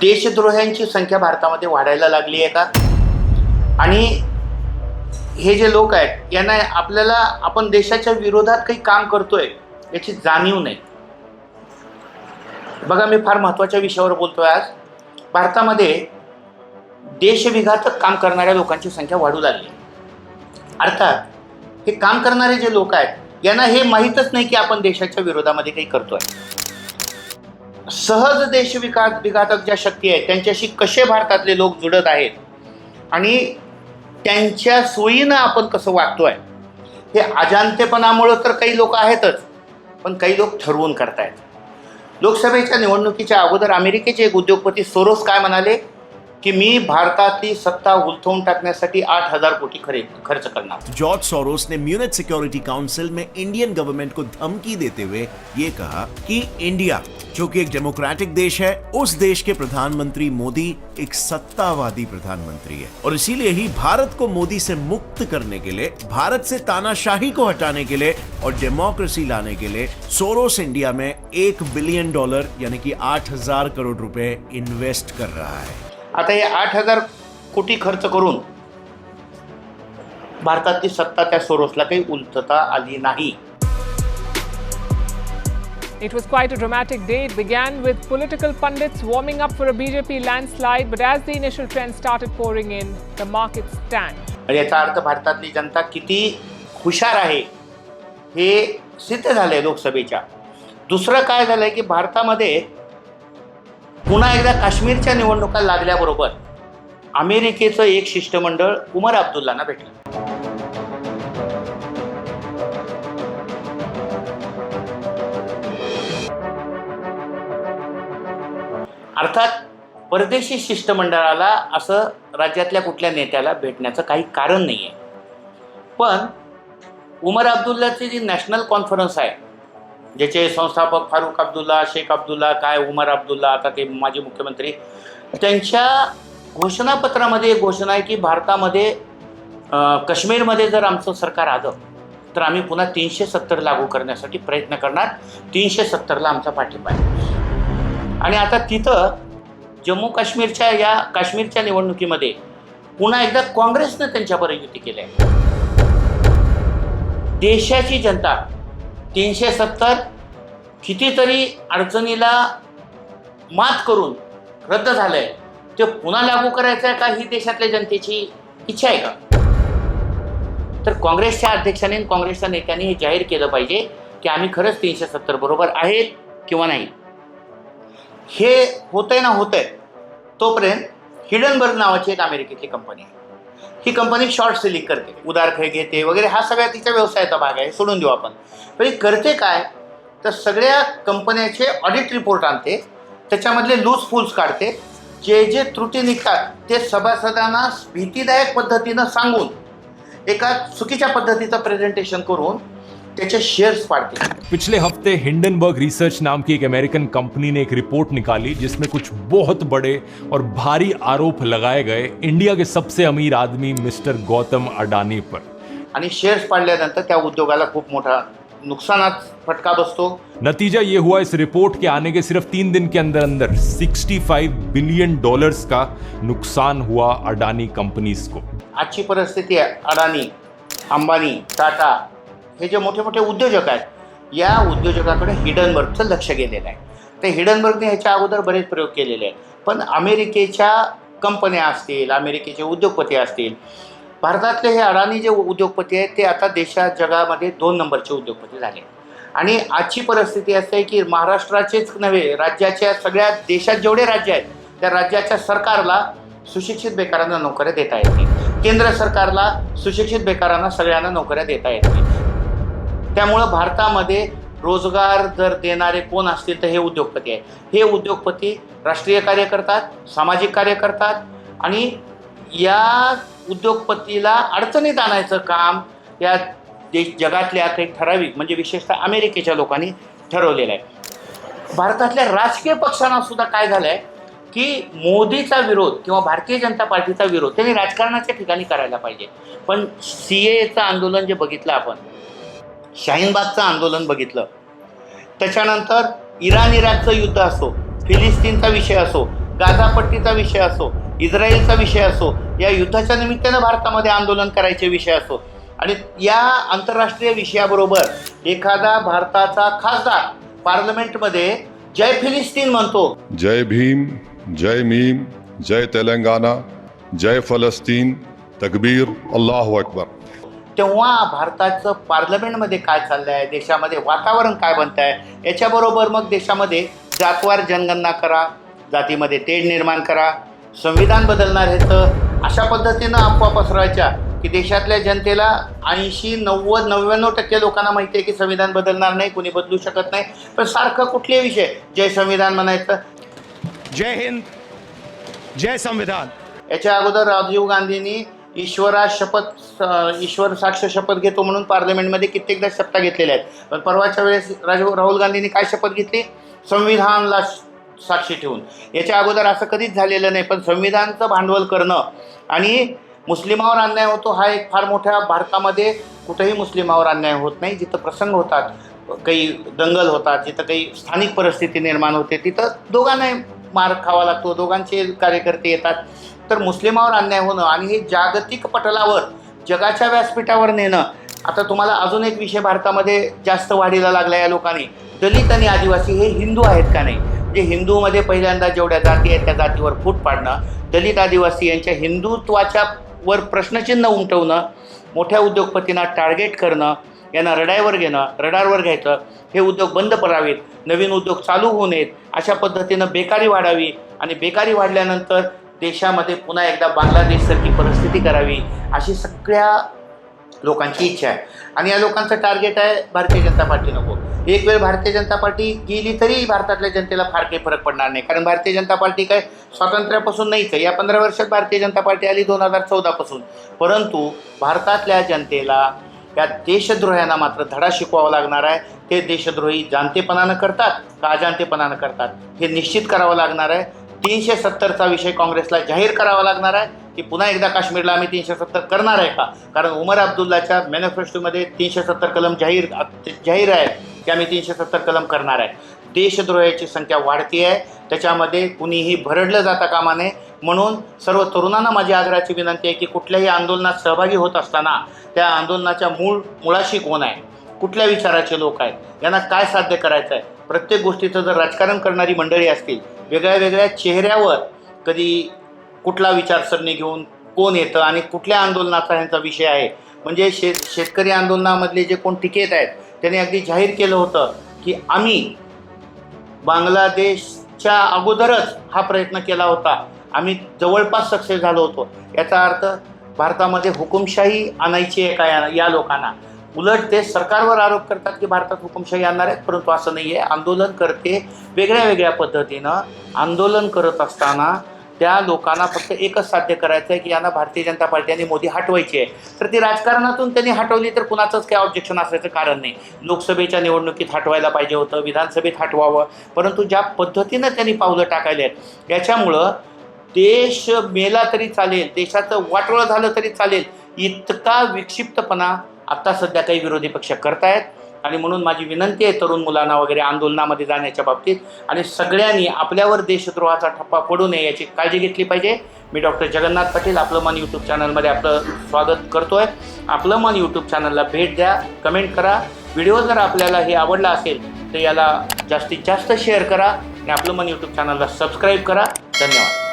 देशद्रोह्यांची संख्या भारतामध्ये वाढायला लागली आहे का? आणि हे जे लोक आहेत यांना आपल्याला आपण देशाच्या विरोधात काही काम करतोय याची जाणीव नाही. बघा मी फार महत्त्वाच्या विषयावर बोलतोय आज. भारतामध्ये देशविघातक काम करणाऱ्या लोकांची संख्या वाढू लागली. अर्थात हे काम करणारे जे लोक आहेत यांना हे माहीतच नाही की आपण देशाच्या विरोधामध्ये काही करतोय. सहज देशविकास विघातक ज्या शक्ती आहेत त्यांच्याशी कसे भारतातले लोक जुडत आहेत आणि त्यांच्या सोयीनं आपण कसं वागतोय हे अजाणतेपणामुळं तर काही लोक आहेतच पण काही लोक ठरवून करतायत. लोकसभेच्या निवडणुकीच्या अगोदर अमेरिकेचे एक उद्योगपती सोरोस काय म्हणाले? की मी भारतातली सत्ता उलथवून टाकण्यासाठी आठ हज़ार कोटी खरे खर्च करणार. जॉर्ज सोरोस ने म्यूनिच सिक्योरिटी काउंसिल में इंडियन गवर्नमेंट को धमकी देते हुए ये कहा कि इंडिया, जो कि एक डेमोक्रेटिक देश है, उस देश के प्रधानमंत्री मोदी एक सत्तावादी प्रधानमंत्री है। और इसीलिए ही भारत को मोदी से मुक्त करने के लिए, भारत से तानाशाही को हटाने के लिए और डेमोक्रेसी लाने के लिए सोरोस इंडिया में एक बिलियन डॉलर, यानी कि आठ हज़ार करोड़ रुपए इन्वेस्ट कर रहा है। आता हे आठ हजार कोटी खर्च करून भारतातली सत्ता त्या सोरोसला काही उलथता आली नाही It was quite a dramatic day. It began with political pundits warming up for a BJP landslide, but as the initial trend started pouring in, the markets tanked. याचा अर्थ भारतातली जनता किती हुशार आहे हे सिद्ध झालं आहे लोकसभेच्या दुसरं काय झालं आहे की भारतामध्ये पुन्हा एकदा काश्मीरच्या निवडणुका लागल्याबरोबर अमेरिकेचं एक शिष्टमंडळ उमर अब्दुल्लांना भेटलं. अर्थात परदेशी शिष्टमंडळाला असं राज्यातल्या कुठल्या नेत्याला भेटण्याचं काही कारण नाही आहे पण उमर अब्दुल्लाची जी नॅशनल कॉन्फरन्स आहे ज्याचे संस्थापक फारुख अब्दुल्ला शेख अब्दुल्ला काय उमर अब्दुल्ला आता ते माजी मुख्यमंत्री त्यांच्या घोषणापत्रामध्ये एक घोषणा आहे की भारतामध्ये काश्मीरमध्ये जर आमचं सरकार आलं तर आम्ही पुन्हा तीनशे सत्तर लागू करण्यासाठी प्रयत्न करणार. तीनशे सत्तरला आमचा पाठिंबा आहे. आणि आता तिथं जम्मू काश्मीरच्या या काश्मीरच्या निवडणुकीमध्ये पुन्हा एकदा काँग्रेसनं त्यांच्याबरोबर युती केली आहे. देशाची जनता तीनशे सत्तर कितीतरी अडचणीला मात करून रद्द झालंय. ते पुन्हा लागू करायचं आहे का ही देशातल्या जनतेची इच्छा आहे का? तर काँग्रेसच्या अध्यक्षाने काँग्रेसच्या नेत्यांनी हे जाहीर केलं पाहिजे की आम्ही खरंच तीनशे सत्तर बरोबर आहेत किंवा नाही. हे होतंय ना होतंय तोपर्यंत हिडनबर्ग नावाची एक अमेरिकेतली कंपनी आहे. ही कंपनी शॉर्ट सेलिंग करते. उदारखय घेते वगैरे हा सगळ्या तिच्या व्यवसायाचा भाग आहे सोडून देऊ आपण. पण करते काय? तर सगळ्या कंपन्याचे ऑडिट रिपोर्ट आणते त्याच्यामधले लूज फुल्स काढते जे जे त्रुटी निघतात ते सभासदांना भीतीदायक पद्धतीनं सांगून एका चुकीच्या पद्धतीचं प्रेझेंटेशन करून त्याचे शेअर्स पाडते पिछले हफ़्ते हिंडनबर्ग रिसर्च नाम की एक अमेरिकन कंपनी ने एक रिपोर्ट निकाली जिसमें कुछ बहुत बड़े और भारी आरोप लगाए गए इंडिया के सबसे अमीर आदमी मिस्टर गौतम अडानी पर। आणि शेअर्स पाडल्यानंतर त्या उद्योगाला खूप मोठा नुकसानात फटका बसतो. नतीजा ये हुआ इस रिपोर्ट के आने के सिर्फ़ तीन दिन के अंदर अंदर 65 बिलियन डॉलर्स का नुकसान हुआ अडानी कंपनीज़ को। आजची परिस्थिती आहे. अडानी अंबानी टाटा हे जे मोठे मोठे उद्योजक आहेत या उद्योजकाकडे हिडनबर्गचं लक्ष गेलेलं आहे. ते हिडनबर्गने ह्याच्या अगोदर बरेच प्रयोग केलेले आहेत. पण अमेरिकेच्या कंपन्या असतील अमेरिकेचे उद्योगपती असतील भारतातले हे अडाणी जे उद्योगपती आहेत ते आता देशात जगामध्ये दोन नंबरचे उद्योगपती झाले. आणि आजची परिस्थिती असते की महाराष्ट्राचेच नव्हे राज्याच्या सगळ्या देशात जेवढे राज्य आहेत त्या राज्याच्या सरकारला सुशिक्षित बेकारांना नोकऱ्या देता येत नाही. केंद्र सरकारला सुशिक्षित बेकारांना सगळ्यांना नोकऱ्या देता येत नाही. त्यामुळं भारतामध्ये रोजगार जर देणारे कोण असतील तर हे उद्योगपती आहे हे उद्योगपती राष्ट्रीय कार्य करतात सामाजिक कार्य करतात आणि या उद्योगपतीला अडचणीत आणायचं काम या देश जगातल्या काही ठराविक म्हणजे विशेषतः अमेरिकेच्या लोकांनी ठरवलेलं आहे. भारतातल्या राजकीय पक्षांना सुद्धा काय झालं आहे की मोदीचा विरोध किंवा भारतीय जनता पार्टीचा विरोध त्यांनी राजकारणाच्या ठिकाणी करायला पाहिजे. पण सी एचं आंदोलन जे बघितलं आपण शाहीनबागचं आंदोलन बघितलं. त्याच्यानंतर इराण इराकचं युद्ध असो फिलिस्तीनचा विषय असो गाझापट्टीचा विषय असो इस्रायलचा विषय असो या युद्धाच्या निमित्तानं भारतामध्ये आंदोलन करायचे विषय असो. आणि या आंतरराष्ट्रीय विषयाबरोबर एखादा भारताचा खासदार पार्लमेंटमध्ये जय फिलिस्तीन म्हणतो. जय भीम जय मीम जय तेलंगणा जय फलस्तीन तकबीर अल्लाह अकबर. तेव्हा भारताचं पार्लमेंटमध्ये काय चाललं आहे देशामध्ये वातावरण काय बनतं आहे याच्याबरोबर मग देशामध्ये जातवार जनगणना करा जातीमध्ये तेढ निर्माण करा संविधान बदलणार ह्याचं अशा पद्धतीनं अफवा पसरवायच्या की देशातल्या जनतेला ऐंशी नव्वद नव्याण्णव टक्के लोकांना माहिती आहे की संविधान बदलणार नाही कुणी बदलू शकत नाही. पण सारखं कुठलेही विषय जय संविधान म्हणायचं. जय हिंद जय संविधान. याच्या अगोदर राजीव गांधींनी ईश्वरा शपथ ईश्वर साक्ष शपथ घेतो म्हणून पार्लमेंटमध्ये कित्येकदा शपथा घेतलेल्या आहेत. पण परवाच्या वेळेस राजीव राहुल गांधींनी काय शपथ घेतली? संविधानला साक्षी ठेवून. याच्या अगोदर असं कधीच झालेलं नाही पण संविधानचं भांडवल करणं आणि मुस्लिमावर अन्याय होतो हा एक फार मोठ्या भारतामध्ये कुठेही मुस्लिमावर अन्याय होत नाही. जिथं प्रसंग होतात काही दंगल होतात जिथं काही स्थानिक परिस्थिती निर्माण होते तिथं दोघांनाही मार खावा लागतो. दोघांचे कार्यकर्ते येतात. तर मुस्लिमावर अन्याय होणं आणि हे जागतिक पटलावर जगाच्या व्यासपीठावर नेणं. आता तुम्हाला अजून एक विषय भारतामध्ये जास्त वाढीला लागला या लोकांनी. दलित आणि आदिवासी हे हिंदू आहेत का नाही? म्हणजे हिंदूमध्ये पहिल्यांदा जेवढ्या जाती आहेत त्या जातीवर फूट पाडणं दलित आदिवासी यांच्या हिंदुत्वाच्या वर प्रश्नचिन्ह उमटवणं मोठ्या उद्योगपतींना टार्गेट करणं यांना रडायवर घेणं रडारवर घ्यायचं हे उद्योग बंद करावेत नवीन उद्योग चालू होऊ नयेत अशा पद्धतीनं बेकारी वाढावी आणि बेकारी वाढल्यानंतर देशामध्ये पुन्हा एकदा बांगलादेशसारखी परिस्थिती करावी अशी सगळ्या लोकांची इच्छा आहे. आणि या लोकांचं टार्गेट आहे भारतीय जनता पार्टी नको. एक वेळ भारतीय जनता पार्टी गेली तरी भारतातल्या जनतेला फार काही फरक पडणार नाही. कारण भारतीय जनता पार्टी काय स्वातंत्र्यापासून नाहीच आहे या पंधरा वर्षात भारतीय जनता पार्टी आली दोन हजार चौदापासून. परंतु भारतातल्या जनतेला त्या देशद्रोह्यांना मात्र धडा शिकवावा लागणार आहे. ते देशद्रोही जाणतेपणानं करतात का अजाणतेपणानं करतात हे निश्चित करावं लागणार आहे. तीनशे सत्तरचा विषय काँग्रेसला जाहीर करावा लागणार आहे की पुन्हा एकदा काश्मीरला आम्ही तीनशे सत्तर करणार आहे का? कारण उमर अब्दुल्लाच्या मॅनिफेस्टोमध्ये तीनशे सत्तर कलम जाहीर जाहीर आहे की आम्ही तीनशे सत्तर कलम करणार आहे. देशद्रोहाची संख्या वाढती आहे त्याच्यामध्ये कुणीही भरडलं जाता कामा नये म्हणून सर्व तरुणांना माझी आग्रहाची विनंती आहे की कुठल्याही आंदोलनात सहभागी होत असताना त्या आंदोलनाच्या मूळ मुळाशी कोण आहे? कुठल्या विचाराचे लोक आहेत? यांना काय साध्य करायचं आहे प्रत्येक गोष्टीचं जर राजकारण करणारी मंडळी असतील वेगळ्या वेगळ्या चेहऱ्यावर कधी कुठला विचारसरणी घेऊन कोण येतं आणि कुठल्या आंदोलनाचा ह्यांचा विषय आहे? म्हणजे शेत शेतकरी आंदोलनामधले जे कोण टिकेत आहेत त्यांनी अगदी जाहीर केलं होतं की आम्ही बांगलादेशच्या अगोदरच हा प्रयत्न केला होता. आम्ही जवळपास सक्सेस झालो होतो. याचा अर्थ भारतामध्ये हुकुमशाही आणायची आहे का या लोकांना? उलट ते सरकारवर आरोप करतात की भारतात हुकुमशाही आणणार आहेत परंतु असं नाही आहे आंदोलन करते वेगळ्या वेगळ्या पद्धतीनं. आंदोलन करत असताना त्या लोकांना फक्त एकच साध्य करायचं आहे की यांना भारतीय जनता पार्टी आणि मोदी हटवायची आहे. तर ती राजकारणातून त्यांनी हटवली तर कुणाचंच काही ऑब्जेक्शन असायचं कारण नाही. लोकसभेच्या निवडणुकीत हटवायला पाहिजे होतं विधानसभेत हटवावं परंतु ज्या पद्धतीनं त्यांनी पावलं टाकायले आहेत याच्यामुळं देश मेला तरी चालेल देशाचं वाटोळं झालं तरी चालेल. इतका विक्षिप्तपणा आत्ता सध्या काही विरोधी पक्ष करतायत. आणि म्हणून माझी विनंती आहे तरुण मुलांना वगैरे आंदोलनामध्ये जाण्याच्या बाबतीत. आणि सगळ्यांनी आपल्यावर देशद्रोहाचा ठप्पा पडू नये याची काळजी घेतली पाहिजे. मी डॉक्टर जगन्नाथ पाटील आपलं मन यूट्यूब चॅनलमध्ये आपलं स्वागत करतोय. आपलं मन यूट्यूब चॅनलला भेट द्या कमेंट करा. व्हिडिओ जर आपल्याला हे आवडला असेल तर याला जास्तीत जास्त शेअर करा. आणि आपलं मन यूट्यूब चॅनलला सबस्क्राईब करा. धन्यवाद.